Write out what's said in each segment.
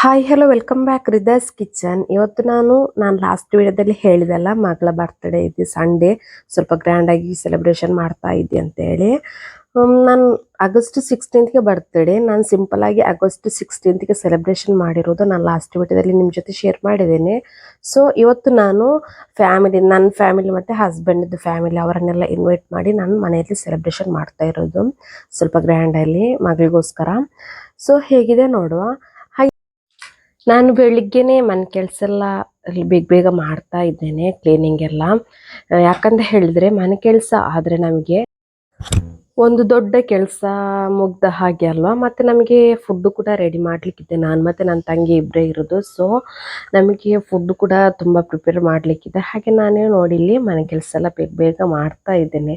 Hi hello welcome back Rida's kitchen ಇವತ್ತು ನಾನು ನಾನು ಲಾಸ್ಟ್ ವಿಡಿಯೋದಲ್ಲಿ ಹೇಳಿದೆಲ್ಲ ಮಗಳ ಬರ್ತ್ಡೇ ಇದೆ ಸಂಡೇ ಸ್ವಲ್ಪ ಗ್ರ್ಯಾಂಡ್ ಆಗಿ ಸೆಲೆಬ್ರೇಷನ್ ಮಾಡ್ತಾ ಇದ್ದೆ ಅಂತೇಳಿ ನಾನು ಆಗಸ್ಟ್ ಸಿಕ್ಸ್ಟೀನ್ತ್ಗೆ ಬರ್ತ್ಡೇ ನಾನು ಸಿಂಪಲಾಗಿ ಆಗಿ ಆಗಸ್ಟ್ ಸಿಕ್ಸ್ಟೀನ್ತ್ಗೆ ಸೆಲೆಬ್ರೇಷನ್ ಮಾಡಿರೋದು ನಾನು ಲಾಸ್ಟ್ ವಿಡಿಯೋದಲ್ಲಿ ನಿಮ್ಮ ಜೊತೆ ಶೇರ್ ಮಾಡಿದ್ದೇನೆ. ಸೊ ಇವತ್ತು ನಾನು ಫ್ಯಾಮಿಲಿ ನನ್ನ ಫ್ಯಾಮಿಲಿ ಮತ್ತು ಹಸ್ಬೆಂಡ್ದು ಫ್ಯಾಮಿಲಿ ಅವರನ್ನೆಲ್ಲ ಇನ್ವೈಟ್ ಮಾಡಿ ನಾನು ಮನೆಯಲ್ಲಿ ಸೆಲೆಬ್ರೇಷನ್ ಮಾಡ್ತಾ ಇರೋದು. ಸ್ವಲ್ಪ ಗ್ರ್ಯಾಂಡಲ್ಲಿ ಮಗಳಿಗೋಸ್ಕರ. ಸೊ ಹೇಗಿದೆ ನೋಡುವ. ನಾನು ಬೆಳಿಗ್ಗೆನೆ ಮನೆ ಕೆಲಸ ಎಲ್ಲ ಬೇಗ ಬೇಗ ಮಾಡ್ತಾ ಇದ್ದೇನೆ ಕ್ಲೀನಿಂಗ್ ಎಲ್ಲ. ಯಾಕಂತ ಹೇಳಿದ್ರೆ ಮನೆ ಕೆಲಸ ಆದ್ರೆ ನಮಗೆ ಒಂದು ದೊಡ್ಡ ಕೆಲಸ ಮುಗ್ದ ಹಾಗೆ ಅಲ್ವಾ? ಮತ್ತೆ ನಮಗೆ ಫುಡ್ ಕೂಡ ರೆಡಿ ಮಾಡ್ಲಿಕ್ಕಿದೆ. ನಾನು ಮತ್ತೆ ನನ್ನ ತಂಗಿ ಇಬ್ಬರೇ ಇರೋದು ಸೊ ನಮಗೆ ಫುಡ್ ಕೂಡ ತುಂಬ ಪ್ರಿಪೇರ್ ಮಾಡ್ಲಿಕ್ಕಿದೆ. ಹಾಗೆ ನಾನೇ ನೋಡಿ ಇಲ್ಲಿ ಮನೆ ಕೆಲಸ ಎಲ್ಲ ಬೇಗ ಬೇಗ ಮಾಡ್ತಾ ಇದ್ದೇನೆ.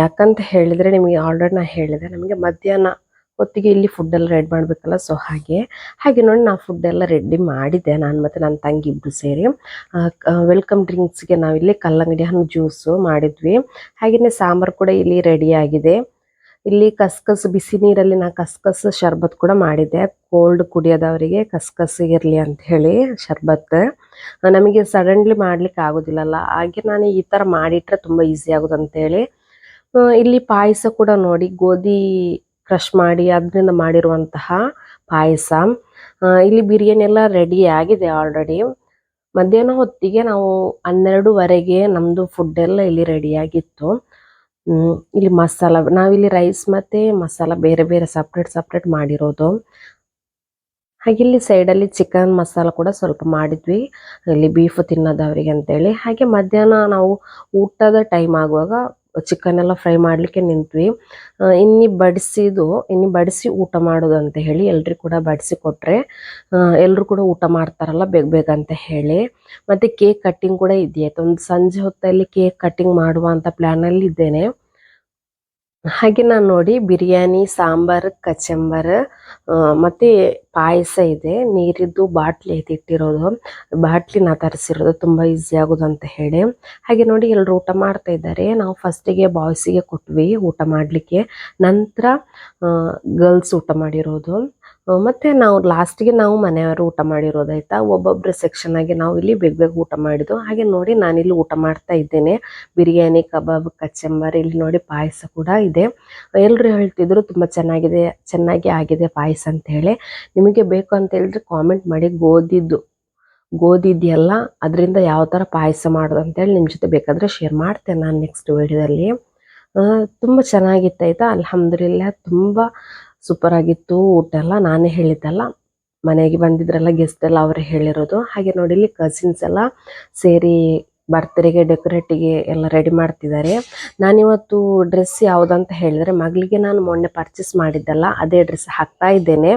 ಯಾಕಂತ ಹೇಳಿದ್ರೆ ನಿಮಗೆ ಆಲ್ರೆಡಿ ನಾ ಹೇಳಿದೆ, ನಮಗೆ ಮಧ್ಯಾಹ್ನ ಹೊತ್ತಿಗೆ ಇಲ್ಲಿ ಫುಡ್ ಎಲ್ಲ ರೆಡಿ ಮಾಡಬೇಕಲ್ಲ ಸೊ ಹಾಗೆ. ಹಾಗೆ ನೋಡಿ ನಾವು ಫುಡ್ ಎಲ್ಲ ರೆಡಿ ಮಾಡಿದ್ದೆ ನಾನು ಮತ್ತು ನನ್ನ ತಂಗಿ ಇಬ್ಬರು ಸೇರಿ. ವೆಲ್ಕಮ್ ಡ್ರಿಂಕ್ಸ್ಗೆ ನಾವಿಲ್ಲಿ ಕಲ್ಲಂಗಡಿ ಹಣ್ಣು ಜ್ಯೂಸು ಮಾಡಿದ್ವಿ. ಹಾಗೆಯೇ ಸಾಂಬಾರು ಕೂಡ ಇಲ್ಲಿ ರೆಡಿ ಆಗಿದೆ. ಇಲ್ಲಿ ಕಸ್ಕಸ್, ಬಿಸಿ ನೀರಲ್ಲಿ ನಾ ಕಸ್ಕಸ್ ಶರ್ಬತ್ ಕೂಡ ಮಾಡಿದ್ದೆ. ಕೋಲ್ಡ್ ಕುಡಿಯೋದವರಿಗೆ ಕಸ್ಕಸ್ ಇರಲಿ ಅಂತ ಹೇಳಿ ಶರ್ಬತ್. ನಮಗೆ ಸಡನ್ಲಿ ಮಾಡ್ಲಿಕ್ಕೆ ಆಗೋದಿಲ್ಲಲ್ಲ. ಹಾಗೆ ನಾನು ಈ ಥರ ಮಾಡಿಟ್ರೆ ತುಂಬ ಈಸಿ ಆಗೋದು ಅಂತೇಳಿ ಇಲ್ಲಿ ಪಾಯಸ ಕೂಡ ನೋಡಿ, ಗೋಧಿ ಕ್ರಷ್ ಮಾಡಿ ಅದರಿಂದ ಮಾಡಿರುವಂತಹ ಪಾಯಸ. ಇಲ್ಲಿ ಬಿರಿಯಾನಿ ಎಲ್ಲ ರೆಡಿ ಆಗಿದೆ ಆಲ್ರೆಡಿ ಮಧ್ಯಾಹ್ನ ಹೊತ್ತಿಗೆ ನಾವು ಹನ್ನೆರಡುವರೆಗೆ ನಮ್ಮದು ಫುಡ್ ಎಲ್ಲ ಇಲ್ಲಿ ರೆಡಿ ಆಗಿತ್ತು. ಹ್ಮ್, ಇಲ್ಲಿ ಮಸಾಲ ನಾವಿಲ್ಲಿ ರೈಸ್ ಮತ್ತೆ ಮಸಾಲ ಬೇರೆ ಬೇರೆ ಸಪ್ರೇಟ್ ಸಪ್ರೇಟ್ ಮಾಡಿರೋದು. ಹಾಗೆ ಇಲ್ಲಿ ಸೈಡಲ್ಲಿ ಚಿಕನ್ ಮಸಾಲ ಕೂಡ ಸ್ವಲ್ಪ ಮಾಡಿದ್ವಿ. ಇಲ್ಲಿ ಬೀಫ್ ತಿನ್ನೋದವರಿಗೆ ಅಂತೇಳಿ. ಹಾಗೆ ಮಧ್ಯಾಹ್ನ ನಾವು ಊಟದ ಟೈಮ್ ಆಗುವಾಗ ಚಿಕನ್ ಎಲ್ಲ ಫ್ರೈ ಮಾಡಲಿಕ್ಕೆ ನಿಂತ್ವಿ. ಇನ್ನಿ ಬಡಿಸಿದು, ಇನ್ನಿ ಬಡಿಸಿ ಊಟ ಮಾಡೋದು ಅಂತ ಹೇಳಿ ಎಲ್ರಿಗೂ ಕೂಡ ಬಡಿಸಿ ಕೊಟ್ಟರೆ ಎಲ್ಲರೂ ಕೂಡ ಊಟ ಮಾಡ್ತಾರಲ್ಲ ಬೇಗ ಬೇಗ ಅಂತ ಹೇಳಿ. ಮತ್ತು ಕೇಕ್ ಕಟ್ಟಿಂಗ್ ಕೂಡ ಇದೆಯಾಯ್ತು ಒಂದು ಸಂಜೆ ಹೊತ್ತಲ್ಲಿ ಕೇಕ್ ಕಟ್ಟಿಂಗ್ ಮಾಡುವ ಅಂತ ಪ್ಲ್ಯಾನಲ್ಲಿ ಇದ್ದೇನೆ ಹಾಗೆ ನಾನು ನೋಡಿ ಬಿರಿಯಾನಿ, ಸಾಂಬಾರ್, ಕಚಂಬರ್ ಮತ್ತು ಪಾಯಸ ಇದೆ. ನೀರಿದ್ದು ಬಾಟ್ಲಿ ಐತಿ ಇಟ್ಟಿರೋದು. ಬಾಟ್ಲಿ ನಾ ತರಿಸಿರೋದು ತುಂಬ ಈಸಿ ಆಗೋದು ಅಂತ ಹೇಳಿ. ಹಾಗೆ ನೋಡಿ ಎಲ್ಲರೂ ಊಟ ಮಾಡ್ತಾ ಇದ್ದಾರೆ. ನಾವು ಫಸ್ಟಿಗೆ ಬಾಯ್ಸಿಗೆ ಕೊಟ್ವಿ ಊಟ ಮಾಡಲಿಕ್ಕೆ. ನಂತರ ಗರ್ಲ್ಸ್ ಊಟ ಮಾಡಿರೋದು. ಮತ್ತೆ ನಾವು ಲಾಸ್ಟಿಗೆ ನಾವು ಮನೆಯವರು ಊಟ ಮಾಡಿರೋದಾಯ್ತಾ ಒಬ್ಬೊಬ್ಬರ ಸೆಕ್ಷನ್ ಆಗಿ ನಾವು ಇಲ್ಲಿ ಬೇಗ ಬೇಗ ಊಟ ಮಾಡಿದ್ದು. ಹಾಗೆ ನೋಡಿ ನಾನಿಲ್ಲಿ ಊಟ ಮಾಡ್ತಾ ಇದ್ದೇನೆ. ಬಿರಿಯಾನಿ, ಕಬಾಬ್, ಕಚ್ಚಂಬರ್ ಇಲ್ಲಿ ನೋಡಿ ಪಾಯಸ ಕೂಡ ಇದೆ. ಎಲ್ಲರೂ ಹೇಳ್ತಿದ್ರು ತುಂಬ ಚೆನ್ನಾಗಿದೆ, ಚೆನ್ನಾಗಿ ಆಗಿದೆ ಪಾಯಸ ಅಂತ ಹೇಳಿ. ನಿಮಗೆ ಬೇಕು ಅಂತ ಹೇಳಿದ್ರೆ ಕಾಮೆಂಟ್ ಮಾಡಿ. ಗೋಧಿದ್ದು ಗೋಧಿ ಇದೆಯಲ್ಲ ಅದರಿಂದ ಯಾವ ಥರ ಪಾಯಸ ಮಾಡೋದು ಅಂತೇಳಿ ನಿಮ್ಮ ಜೊತೆ ಬೇಕಾದರೆ ಶೇರ್ ಮಾಡ್ತೇನೆ ನಾನು ನೆಕ್ಸ್ಟ್ ವೀಡಿಯೋದಲ್ಲಿ ತುಂಬ ಚೆನ್ನಾಗಿತ್ತು ಆಯಿತಾ? ಅಲ್ಹಮ್ದುಲಿಲ್ಲ, ತುಂಬ ಸೂಪರ್ ಆಗಿತ್ತು ಊಟ ಎಲ್ಲ ನಾನೇ ಹೇಳಿದ್ದಲ್ಲ. ಮನೆಗೆ ಬಂದಿದ್ರಲ್ಲ ಗೆಸ್ಟ್ ಎಲ್ಲ ಅವರೇ ಹೇಳಿರೋದು. ಹಾಗೆ ನೋಡಿ, ಇಲ್ಲಿ ಕಸಿನ್ಸ್ ಎಲ್ಲ ಸೇರಿ ಬರ್ತ್ಡೇಗೆ ಡೆಕೋರೇಟಿಗೆ ಎಲ್ಲ ರೆಡಿ ಮಾಡ್ತಿದ್ದಾರೆ. ನಾನಿವತ್ತು ಡ್ರೆಸ್ ಯಾವುದಂತ ಹೇಳಿದ್ರೆ, ಮಗಳಿಗೆ ನಾನು ಮೊನ್ನೆ ಪರ್ಚೇಸ್ ಮಾಡಿದ್ದಲ್ಲ, ಅದೇ ಡ್ರೆಸ್ ಹಾಕ್ತಾ ಇದ್ದೇನೆ.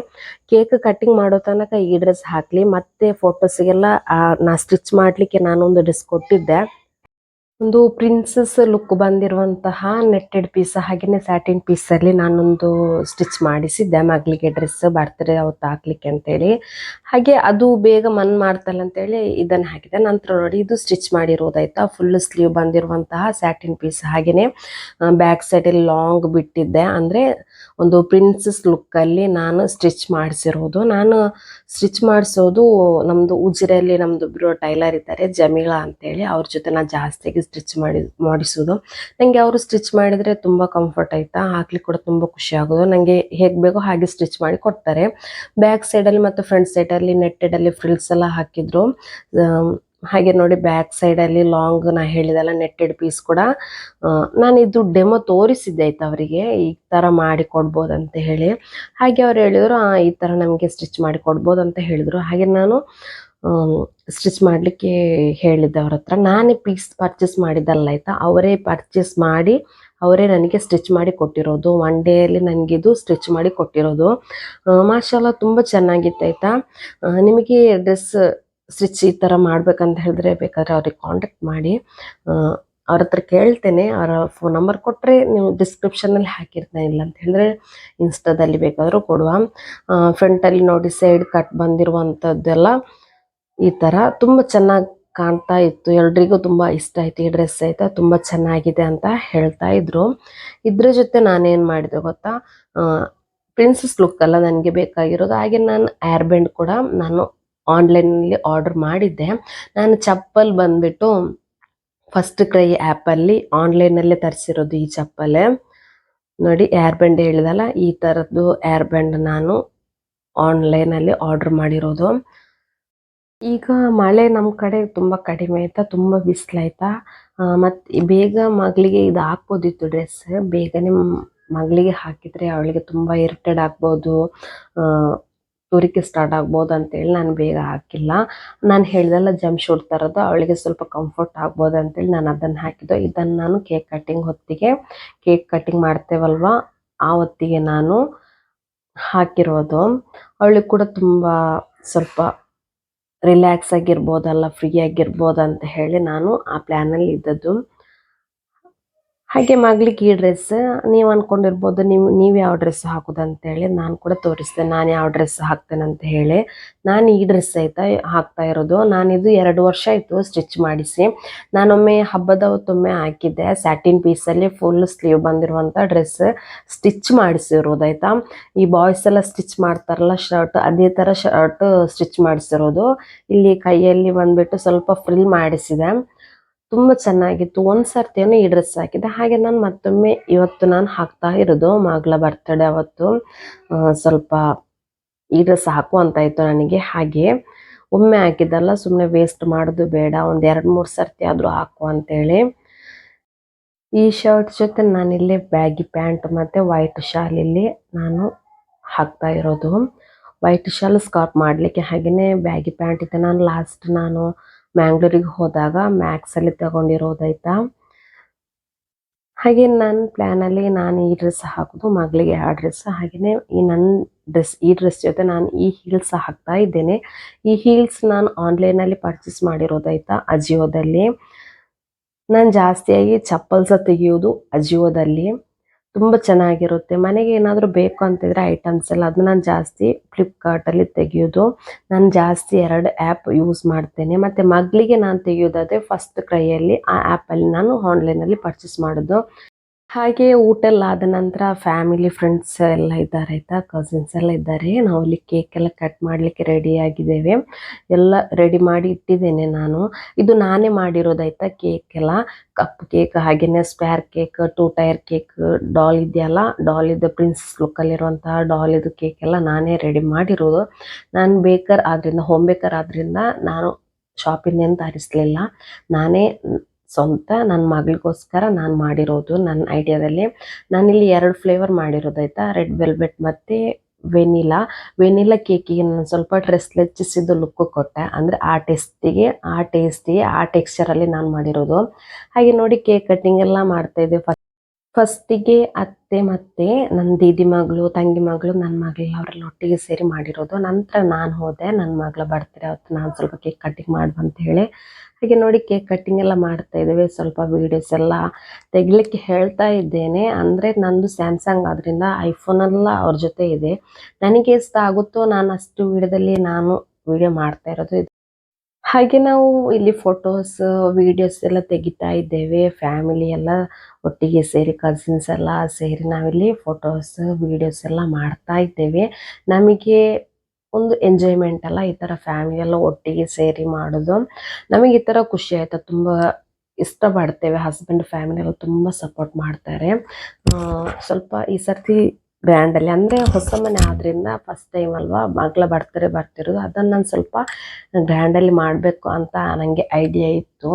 ಕೇಕ್ ಕಟ್ಟಿಂಗ್ ಮಾಡೋ ತನಕ ಈ ಡ್ರೆಸ್ ಹಾಕ್ಲಿ, ಮತ್ತೆ ಫೋಟೋಸಿಗೆಲ್ಲ ನಾ ಸ್ಟಿಚ್ ಮಾಡಲಿಕ್ಕೆ ನಾನೊಂದು ಡ್ರೆಸ್ ಕೊಟ್ಟಿದ್ದೆ. ಒಂದು ಪ್ರಿನ್ಸಸ್ ಲುಕ್ ಬಂದಿರುವಂತಹ ನೆಟ್ಟೆಡ್ ಪೀಸ್ ಹಾಗೆನೆ ಸ್ಯಾಟಿನ್ ಪೀಸ್ ಅಲ್ಲಿ ನಾನೊಂದು ಸ್ಟಿಚ್ ಮಾಡಿಸಿದ್ದೆ ಮಗಳಿಗೆ ಡ್ರೆಸ್ ಬರ್ತ್ಡೇ ಅವತ್ತು ಹಾಕ್ಲಿಕ್ಕೆ ಅಂತೇಳಿ. ಹಾಗೆ ಅದು ಬೇಗ ಮನ್ ಮಾಡ್ತಲ್ಲ ಅಂತೇಳಿ ಇದನ್ನ ಹಾಕಿದೆ. ನಂತರ ನೋಡಿ ಇದು ಸ್ಟಿಚ್ ಮಾಡಿರೋದಾಯ್ತಾ. ಫುಲ್ ಸ್ಲೀವ್ ಬಂದಿರುವಂತಹ ಸ್ಯಾಟಿನ್ ಪೀಸ್ ಹಾಗೆಯೇ ಬ್ಯಾಕ್ ಸೈಡಲ್ಲಿ ಲಾಂಗ್ ಬಿಟ್ಟಿದ್ದೆ. ಅಂದರೆ ಒಂದು ಪ್ರಿನ್ಸಸ್ ಲುಕ್ಕಲ್ಲಿ ನಾನು ಸ್ಟಿಚ್ ಮಾಡಿಸಿರೋದು. ನಾನು ಸ್ಟಿಚ್ ಮಾಡಿಸೋದು ನಮ್ಮದು ಉಜಿರೆಯಲ್ಲಿ ನಮ್ಮದು ಇಬ್ಬರು ಟೈಲರ್ ಇದ್ದಾರೆ, ಜಮೀಳಾ ಅಂತೇಳಿ. ಅವ್ರ ಜೊತೆ ನಾನು ಜಾಸ್ತಿಯಾಗಿ ಸ್ಟಿಚ್ ಮಾಡಿ, ಮಾಡಿಸೋದು. ನನಗೆ ಅವರು ಸ್ಟಿಚ್ ಮಾಡಿದರೆ ತುಂಬ ಕಂಫರ್ಟ್ ಆಯಿತಾ? ಹಾಕ್ಲಿಕ್ಕೆ ಕೂಡ ತುಂಬ ಖುಷಿ ಆಗೋದು. ನನಗೆ ಹೇಗೆ ಬೇಕೋ ಹಾಗೆ ಸ್ಟಿಚ್ ಮಾಡಿ ಕೊಡ್ತಾರೆ. ಬ್ಯಾಕ್ ಸೈಡಲ್ಲಿ ಮತ್ತು ಫ್ರಂಟ್ ಸೈಡಲ್ಲಿ ನೆಟ್ಟೆಡಲ್ಲಿ ಫ್ರಿಲ್ಸ್ ಎಲ್ಲ ಹಾಕಿದ್ರು. ಹಾಗೆ ನೋಡಿ ಬ್ಯಾಕ್ ಸೈಡಲ್ಲಿ ಲಾಂಗ್ ನಾ ಹೇಳಿದಲ್ಲ ನೆಟ್ಟೆಡ್ ಪೀಸ್ ಕೂಡ ನಾನು ಇದು ಡೆಮೋ ತೋರಿಸಿದ್ದೆ ಆಯ್ತು ಅವರಿಗೆ ಈ ಥರ ಮಾಡಿ ಕೊಡ್ಬೋದು ಅಂತ ಹೇಳಿ. ಹಾಗೆ ಅವ್ರು ಹೇಳಿದರು "ಆ, ಈ ಥರ ನಮಗೆ ಸ್ಟಿಚ್ ಮಾಡಿ ಕೊಡ್ಬೋದು ಅಂತ ಹೇಳಿದರು. ಹಾಗೆ ನಾನು ಸ್ಟಿಚ್ ಮಾಡಲಿಕ್ಕೆ ಹೇಳಿದ್ದೆ ಅವ್ರ ಹತ್ರ. ನಾನೇ ಪೀಸ್ ಪರ್ಚೇಸ್ ಮಾಡಿದ್ದಲ್ಲ ಆಯಿತಾ ಅವರೇ ಪರ್ಚೇಸ್ ಮಾಡಿ ಅವರೇ ನನಗೆ ಸ್ಟಿಚ್ ಮಾಡಿ ಕೊಟ್ಟಿರೋದು. ಒನ್ ಡೇಯಲ್ಲಿ ನನಗಿದು ಸ್ಟಿಚ್ ಮಾಡಿ ಕೊಟ್ಟಿರೋದು. ಮಾಷಾಲ್ಲ ತುಂಬ ಚೆನ್ನಾಗಿತ್ತು ಆಯಿತಾ. ನಿಮಗೆ ಡ್ರೆಸ್ ಸ್ಟಿಚ್ ಈ ಥರ ಮಾಡ್ಬೇಕಂತ ಹೇಳಿದ್ರೆ ಬೇಕಾದ್ರೆ ಅವ್ರಿಗೆ ಕಾಂಟ್ಯಾಕ್ಟ್ ಮಾಡಿ ಅವ್ರ ಹತ್ರ ಕೇಳ್ತೇನೆ, ಅವರ ಫೋನ್ ನಂಬರ್ ಕೊಟ್ಟರೆ ನೀವು ಡಿಸ್ಕ್ರಿಪ್ಷನಲ್ಲಿ ಹಾಕಿರ್ತಾ ಇಲ್ಲ ಅಂತ ಹೇಳಿದ್ರೆ ಇನ್ಸ್ಟಾದಲ್ಲಿ ಬೇಕಾದರೂ ಕೊಡುವ. ಫ್ರಂಟಲ್ಲಿ ನೋಡಿ ಸೈಡ್ ಕಟ್ ಬಂದಿರುವಂಥದ್ದೆಲ್ಲ ಈ ಥರ ತುಂಬ ಚೆನ್ನಾಗಿ ಕಾಣ್ತಾ ಇತ್ತು. ಎಲ್ರಿಗೂ ತುಂಬ ಇಷ್ಟ ಆಯ್ತು, ಈ ಡ್ರೆಸ್ ಐತೆ ತುಂಬ ಚೆನ್ನಾಗಿದೆ ಅಂತ ಹೇಳ್ತಾ ಇದ್ರು. ಇದ್ರ ಜೊತೆ ನಾನೇನು ಮಾಡಿದೆ ಗೊತ್ತಾ? ಪ್ರಿನ್ಸಸ್ ಲುಕ್ ಅಲ್ಲ, ನನಗೆ ಬೇಕಾಗಿರೋದು. ಹಾಗೆ ನಾನು ಏರ್ ಕೂಡ ನಾನು ಆನ್ಲೈನಲ್ಲಿ ಆರ್ಡರ್ ಮಾಡಿದ್ದೆ. ನಾನು ಚಪ್ಪಲ್ ಬಂದ್ಬಿಟ್ಟು ಫಸ್ಟ್ ಕ್ರೈ ಆ್ಯಪಲ್ಲಿ ಆನ್ಲೈನಲ್ಲೇ ತರಿಸಿರೋದು ಈ ಚಪ್ಪಲೆ. ನೋಡಿ ಏರ್ ಬ್ಯಾಂಡ್ ಹೇಳಿದಲ್ಲ, ಈ ಥರದ್ದು ಏರ್ ಬ್ಯಾಂಡ್ ನಾನು ಆನ್ಲೈನಲ್ಲಿ ಆರ್ಡರ್ ಮಾಡಿರೋದು. ಈಗ ಮಳೆ ನಮ್ಮ ಕಡೆ ತುಂಬ ಕಡಿಮೆ ಆಯ್ತಾ, ತುಂಬ ಬಿಸಿಲಾಯ್ತಾ? ಮತ್ತು ಬೇಗ ಮಗಳಿಗೆ ಇದು ಹಾಕ್ಬೋದಿತ್ತು ಡ್ರೆಸ್ ಬೇಗನೆ ಮಗಳಿಗೆ ಹಾಕಿದರೆ ಅವಳಿಗೆ ತುಂಬ ಇರಿಟೆಡ್ ಆಗ್ಬೋದು. ತುರಿಕೆ ಸ್ಟಾರ್ಟ್ ಆಗ್ಬೋದು ಅಂತೇಳಿ ನಾನು ಬೇಗ ಹಾಕಿಲ್ಲ. ನಾನು ಹೇಳ್ದಲ್ಲ ಜಂಪ್ ಶೂಟ್ ತರೋದು ಅವಳಿಗೆ ಸ್ವಲ್ಪ ಕಂಫರ್ಟ್ ಆಗ್ಬೋದು ಅಂತೇಳಿ ನಾನು ಅದನ್ನು ಹಾಕಿದ್ದು. ಇದನ್ನು ನಾನು ಕೇಕ್ ಕಟ್ಟಿಂಗ್ ಹೊತ್ತಿಗೆ ಕೇಕ್ ಕಟ್ಟಿಂಗ್ ಮಾಡ್ತೇವಲ್ವ? ಆ ಹೊತ್ತಿಗೆ ನಾನು ಹಾಕಿರೋದು. ಅವಳಿಗೆ ಕೂಡ ತುಂಬ ಸ್ವಲ್ಪ ರಿಲ್ಯಾಕ್ಸ್ ಆಗಿರ್ಬೋದಲ್ಲ ಫ್ರೀ ಆಗಿರ್ಬೋದು ಅಂತ ಹೇಳಿ ನಾನು ಆ ಪ್ಲ್ಯಾನಲ್ಲಿ ಇದ್ದದ್ದು ಹಾಗೆ ಮಗಳಿಗೆ ಈ ಡ್ರೆಸ್ ನೀವು ಅನ್ಕೊಂಡಿರ್ಬೋದು ನೀವು ನೀವು ಯಾವ ಡ್ರೆಸ್ ಹಾಕೋದಂತೇಳಿ ನಾನು ಕೂಡ ತೋರಿಸ್ದೆ, ನಾನು ಯಾವ ಡ್ರೆಸ್ ಹಾಕ್ತೇನೆ ಅಂತ ಹೇಳಿ. ನಾನು ಈ ಡ್ರೆಸ್ ಆಯ್ತಾ ಹಾಕ್ತಾ ಇರೋದು. ನಾನಿದು ಎರಡು ವರ್ಷ ಆಯಿತು ಸ್ಟಿಚ್ ಮಾಡಿಸಿ. ನಾನೊಮ್ಮೆ ಹಬ್ಬದ ಹೊತ್ತೊಮ್ಮೆ ಹಾಕಿದ್ದೆ. ಸ್ಯಾಟಿನ್ ಪೀಸಲ್ಲಿ ಫುಲ್ ಸ್ಲೀವ್ ಬಂದಿರುವಂಥ ಡ್ರೆಸ್ ಸ್ಟಿಚ್ ಮಾಡಿಸಿರೋದಾಯ್ತಾ ಈ ಬಾಯ್ಸ್ ಎಲ್ಲ ಸ್ಟಿಚ್ ಮಾಡ್ತಾರಲ್ಲ ಶರ್ಟ್ ಅದೇ ಥರ ಶರ್ಟ್ ಸ್ಟಿಚ್ ಮಾಡಿಸಿರೋದು. ಇಲ್ಲಿ ಕೈಯಲ್ಲಿ ಬಂದ್ಬಿಟ್ಟು ಸ್ವಲ್ಪ ಫ್ರಿಲ್ ಮಾಡಿಸಿದೆ. ತುಂಬ ಚೆನ್ನಾಗಿತ್ತು. ಒಂದು ಸರ್ತಿಯನ್ನು ಈ ಡ್ರೆಸ್ ಹಾಕಿದ್ದೆ. ಹಾಗೆ ನಾನು ಮತ್ತೊಮ್ಮೆ ಇವತ್ತು ನಾನು ಹಾಕ್ತಾ ಇರೋದು ಮಗಳ ಬರ್ತ್ಡೇ ಅವತ್ತು. ಸ್ವಲ್ಪ ಈ ಡ್ರೆಸ್ ಹಾಕು ಅಂತ ಇತ್ತು ನನಗೆ. ಹಾಗೆ ಒಮ್ಮೆ ಹಾಕಿದ್ದಲ್ಲ ಸುಮ್ಮನೆ ವೇಸ್ಟ್ ಮಾಡೋದು ಬೇಡ. ಒಂದು ಎರಡು ಮೂರು ಸರ್ತಿ ಆದರೂ ಹಾಕು ಅಂತೇಳಿ. ಈ ಶರ್ಟ್ ಜೊತೆ ನಾನಿಲ್ಲಿ ಬ್ಯಾಗಿ ಪ್ಯಾಂಟ್ ಮತ್ತು ವೈಟ್ ಶಾಲ್ ಇಲ್ಲಿ ನಾನು ಹಾಕ್ತಾ ಇರೋದು. ವೈಟ್ ಶಾಲ್ ಸ್ಕಾರ್ಪ್ ಮಾಡಲಿಕ್ಕೆ ಹಾಗೆಯೇ ಬ್ಯಾಗಿ ಪ್ಯಾಂಟ್ ಇದೆ ನಾನು ಲಾಸ್ಟ್ ನಾನು ಮ್ಯಾಂಗ್ಳೂರಿಗೆ ಹೋದಾಗ ಮ್ಯಾಕ್ಸಲ್ಲಿ ತಗೊಂಡಿರೋದಾಯ್ತಾ ಹಾಗೆ ನನ್ನ ಪ್ಲ್ಯಾನಲ್ಲಿ ನಾನು ಈ ಡ್ರೆಸ್ ಹಾಕೋದು, ಮಗಳಿಗೆ ಆ ಡ್ರೆಸ್ ಹಾಗೆಯೇ ಈ ನನ್ನ ಡ್ರೆಸ್ ಈ ಡ್ರೆಸ್ ಜೊತೆ ನಾನು ಈ ಹೀಲ್ಸ್ ಹಾಕ್ತಾ ಇದ್ದೇನೆ. ಈ ಹೀಲ್ಸ್ ನಾನು ಆನ್ಲೈನಲ್ಲಿ ಪರ್ಚೇಸ್ ಮಾಡಿರೋದಾಯ್ತಾ ಅಜಿಯೋದಲ್ಲಿ ನಾನು ಜಾಸ್ತಿಯಾಗಿ ಚಪ್ಪಲ್ಸ ತೆಗೆಯೋದು ಅಜಿಯೋದಲ್ಲಿ ತುಂಬ ಚೆನ್ನಾಗಿರುತ್ತೆ. ಮನೆಗೆ ಏನಾದರೂ ಬೇಕು ಅಂತಿದ್ರೆ ಐಟಮ್ಸ್ ಎಲ್ಲ ಅದನ್ನ ನಾನು ಜಾಸ್ತಿ ಫ್ಲಿಪ್ಕಾರ್ಟಲ್ಲಿ ತೆಗೆಯೋದು. ನಾನು ಜಾಸ್ತಿ ಎರಡು ಆ್ಯಪ್ ಯೂಸ್ ಮಾಡ್ತೇನೆ. ಮತ್ತು ಮಗಳಿಗೆ ನಾನು ತೆಗೆಯೋದಾದ್ರೆ ಫಸ್ಟ್ ಕ್ರೈಯಲ್ಲಿ ಆ ಆ್ಯಪಲ್ಲಿ ನಾನು ಆನ್ಲೈನಲ್ಲಿ ಪರ್ಚೇಸ್ ಮಾಡೋದು. ಹಾಗೆ ಊಟ ಎಲ್ಲ ಆದ ನಂತರ ಫ್ಯಾಮಿಲಿ ಫ್ರೆಂಡ್ಸ್ ಎಲ್ಲ ಇದ್ದಾರೆ ಆಯ್ತಾ? ಕಸಿನ್ಸ್ ಎಲ್ಲ ಇದ್ದಾರೆ. ನಾವು ಅಲ್ಲಿ ಕೇಕ್ ಎಲ್ಲ ಕಟ್ ಮಾಡಲಿಕ್ಕೆ ರೆಡಿ ಆಗಿದ್ದೇವೆ. ಎಲ್ಲ ರೆಡಿ ಮಾಡಿ ಇಟ್ಟಿದ್ದೇನೆ ನಾನು. ಇದು ನಾನೇ ಮಾಡಿರೋದಾಯ್ತಾ ಕೇಕ್ ಎಲ್ಲ? ಕಪ್ ಕೇಕ್ ಹಾಗೆಯೇ square cake two tier cake doll ಇದೆಯಲ್ಲ? ಡಾಲ್ ಇದ್ದ ಪ್ರಿನ್ಸಸ್ ಲುಕ್ಕಲ್ಲಿರುವಂತಹ ಡಾಲ್ ಇದು ಕೇಕ್ ಎಲ್ಲ ನಾನೇ ರೆಡಿ ಮಾಡಿರೋದು. ನಾನು ಬೇಕರ್ ಆದ್ರಿಂದ ಹೋಮ್ ಬೇಕರ್ ಆದ್ರಿಂದ ನಾನು ಶಾಪಿಂದ ತರಿಸಲಿಲ್ಲ ನಾನೇ ಸ್ವಂತ ನನ್ನ ಮಗಳಿಗೋಸ್ಕರ ನಾನು ಮಾಡಿರೋದು ನನ್ನ ಐಡಿಯಾದಲ್ಲಿ. ನಾನಿಲ್ಲಿ ಎರಡು ಫ್ಲೇವರ್ ಮಾಡಿರೋದು ಮಾಡಿರೋದಾಯ್ತಾ ರೆಡ್ ವೆಲ್ವೆಟ್ ಮತ್ತು ವೆನಿಲಾ. ವೆನಿಲಾ ಕೇಕಿಗೆ ನಾನು ಸ್ವಲ್ಪ ಡ್ರೆಸ್ ಲೆಚ್ಚಿಸಿದ್ದು ಲುಕ್ ಕೊಟ್ಟೆ. ಅಂದರೆ ಆ ಟೇಸ್ಟಿಗೆ ಆ ಟೇಸ್ಟಿಗೆ, ಆ ಟೆಕ್ಸ್ಚರಲ್ಲಿ ನಾನು ಮಾಡಿರೋದು. ಹಾಗೆ ನೋಡಿ ಕೇಕ್ ಕಟ್ಟಿಂಗ್ ಎಲ್ಲ ಮಾಡ್ತಾ ಇದ್ದೆ. ಫಸ್ಟಿಗೆ ಅತ್ತೆ ಮತ್ತೆ ನನ್ನ ದೀದಿ ಮಗಳು, ತಂಗಿ ಮಗಳು ನನ್ನ ಮಗಳು ಅವರೆಲ್ಲ ಒಟ್ಟಿಗೆ ಸೇರಿ ಮಾಡಿರೋದು. ನಂತರ ನಾನು ಹೋದೆ ನನ್ನ ಮಗಳ ಬರ್ತಾರೆ, ಅವತ್ತು ನಾನು ಸ್ವಲ್ಪ ಕೇಕ್ ಕಟ್ಟಿಂಗ್ ಮಾಡುವ ಅಂತ ಹೇಳಿ. ಹಾಗೆ ನೋಡಿ ಕೇಕ್ ಕಟ್ಟಿಂಗ್ ಎಲ್ಲ ಮಾಡ್ತಾ ಇದ್ದೇವೆ, ಸ್ವಲ್ಪ ವೀಡಿಯೋಸ್ ಎಲ್ಲ ತೆಗಿಲಿಕ್ಕೆ ಹೇಳ್ತಾ ಇದ್ದೇನೆ. ಅಂದರೆ ನಂದು ಸ್ಯಾಮ್ಸಂಗ್ ಆದ್ರಿಂದ ಐಫೋನ್ ಎಲ್ಲ ಅವ್ರ ಜೊತೆ ಇದೆ. ನನಗೆ ಇಷ್ಟ ಆಗುತ್ತೋ, ನಾನು ಅಷ್ಟು ವೀಡಿಯೋದಲ್ಲಿ ನಾನು ವಿಡಿಯೋ ಮಾಡ್ತಾ ಇರೋದು. ಹಾಗೆ ನಾವು ಇಲ್ಲಿ ಫೋಟೋಸ್ ವಿಡಿಯೋಸ್ ಎಲ್ಲ ತೆಗಿತಾ ಇದ್ದೇವೆ. ಫ್ಯಾಮಿಲಿ ಎಲ್ಲ ಒಟ್ಟಿಗೆ ಸೇರಿ ಕಸಿನ್ಸ್ ಎಲ್ಲ ಸೇರಿ ನಾವಿಲ್ಲಿ ಫೋಟೋಸ್ ವಿಡಿಯೋಸ್ ಎಲ್ಲ ಮಾಡ್ತಾ ಇದ್ದೇವೆ. ನಮಗೆ ಒಂದು ಎಂಜಾಯ್ಮೆಂಟ್ ಅಲ್ಲ, ಈ ಥರ ಫ್ಯಾಮಿಲಿ ಎಲ್ಲ ಒಟ್ಟಿಗೆ ಸೇರಿ ಮಾಡೋದು. ನಮಗೆ ಈ ಥರ ಖುಷಿ ಆಯಿತು, ತುಂಬ ಇಷ್ಟಪಡ್ತೇವೆ. ಹಸ್ಬೆಂಡ್ ಫ್ಯಾಮಿಲಿ ಎಲ್ಲ ತುಂಬ ಸಪೋರ್ಟ್ ಮಾಡ್ತಾರೆ. ಸ್ವಲ್ಪ ಈ ಸರ್ತಿ ಗ್ರ್ಯಾಂಡಲ್ಲಿ ಅಂದರೆ ಹೊಸ ಮನೆ ಆದ್ದರಿಂದ ಫಸ್ಟ್ ಟೈಮ್ ಅಲ್ವಾ? ಮಗಳ ಬರ್ತಾರೆ ಬರ್ತಿರೋದು. ಅದನ್ನು ನಾನು ಸ್ವಲ್ಪ ಗ್ರ್ಯಾಂಡಲ್ಲಿ ಮಾಡಬೇಕು ಅಂತ ನನಗೆ ಐಡಿಯಾ ಇತ್ತು.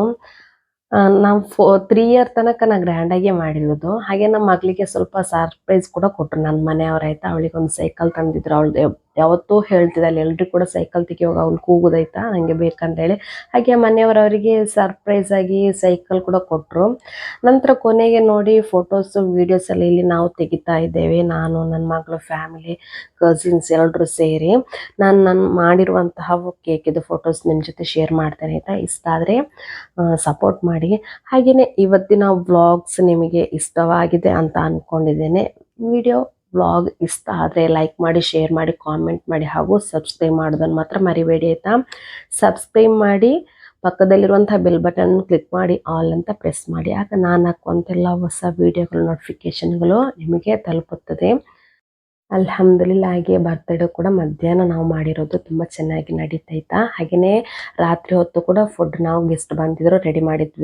ನಾವು ಫೋ ತ್ರೀ ಇಯರ್ ತನಕ ನಾನು ಗ್ರ್ಯಾಂಡಾಗೆ ಮಾಡಿರೋದು. ಹಾಗೆ ನಮ್ಮ ಮಗಳಿಗೆ ಸ್ವಲ್ಪ ಸರ್ಪ್ರೈಸ್ ಕೂಡ ಕೊಟ್ಟರು ನನ್ನ ಮನೆಯವ್ರು, ಆಯಿತಾ? ಅವಳಿಗೆ ಒಂದು ಸೈಕಲ್ ತಂದಿದ್ರು. ಅವಳು ಯಾವತ್ತೂ ಹೇಳ್ತಿದ್ದಲ್ಲಿ ಎಲ್ರಿಗೂ ಕೂಡ ಸೈಕಲ್ ತೆಗಿಯುವಾಗ ಅವ್ನು ಕೂಗುದಾಯ್ತಾ ನನಗೆ ಬೇಕಂತೇಳಿ. ಹಾಗೆ ಮನೆಯವರು ಅವರಿಗೆ ಸರ್ಪ್ರೈಸ್ ಆಗಿ ಸೈಕಲ್ ಕೂಡ ಕೊಟ್ಟರು ನಂತರ ಕೊನೆಗೆ ನೋಡಿ ಫೋಟೋಸ್ ವೀಡಿಯೋಸ್ ಎಲ್ಲ ಇಲ್ಲಿ ನಾವು ತೆಗಿತಾ ಇದ್ದೇವೆ. ನಾನು ನನ್ನ ಮಗಳು ಫ್ಯಾಮಿಲಿ ಕಸಿನ್ಸ್ ಎಲ್ಲರೂ ಸೇರಿ. ನಾನು ನಾನು ಮಾಡಿರುವಂತಹ ಕೇಕಿದ ಫೋಟೋಸ್ ನಿಮ್ಮ ಜೊತೆ ಶೇರ್ ಮಾಡ್ತೇನೆ ಆಯಿತಾ? ಇಷ್ಟ ಆದರೆ ಸಪೋರ್ಟ್ ಮಾಡಿ. ಹಾಗೆಯೇ ಇವತ್ತಿನ ವ್ಲಾಗ್ಸ್ ನಿಮಗೆ ಇಷ್ಟವಾಗಿದೆ ಅಂತ ಅಂದ್ಕೊಂಡಿದ್ದೇನೆ ವಿಡಿಯೋ ವ್ಲಾಗ್ ಇಷ್ಟ ಆದರೆ ಲೈಕ್ ಮಾಡಿ ಶೇರ್ ಮಾಡಿ ಕಾಮೆಂಟ್ ಮಾಡಿ ಹಾಗೂ ಸಬ್ಸ್ಕ್ರೈಬ್ ಮಾಡೋದನ್ನು ಮಾತ್ರ ಮರಿಬೇಡಿ ಆಯಿತಾ? ಸಬ್ಸ್ಕ್ರೈಬ್ ಮಾಡಿ ಪಕ್ಕದಲ್ಲಿರುವಂಥ ಬೆಲ್ ಬಟನ್ ಕ್ಲಿಕ್ ಮಾಡಿ ಆಲ್ ಅಂತ ಪ್ರೆಸ್ ಮಾಡಿ. ಆಗ ನಾನು ಹಾಕುವಂತೆಲ್ಲ ಹೊಸ ವೀಡಿಯೋಗಳು ನೋಟಿಫಿಕೇಷನ್ಗಳು ನಿಮಗೆ ತಲುಪುತ್ತದೆ. ಅಲ್ಹಮ್ದುಲಿಲ್ಲ, ಹಾಗೆ ಬರ್ತಡೇ ಕೂಡ ಮಧ್ಯಾಹ್ನ ನಾವು ಮಾಡಿರೋದು ತುಂಬಾ ಚೆನ್ನಾಗಿ ನಡೀತೈತಾ? ಹಾಗೆಯೇ ರಾತ್ರಿ ಹೊತ್ತು ಕೂಡ ಫುಡ್ ನಾವು ಗೆಸ್ಟ್ ಬಂದಿದ್ರು ರೆಡಿ ಮಾಡಿದ್ವಿ.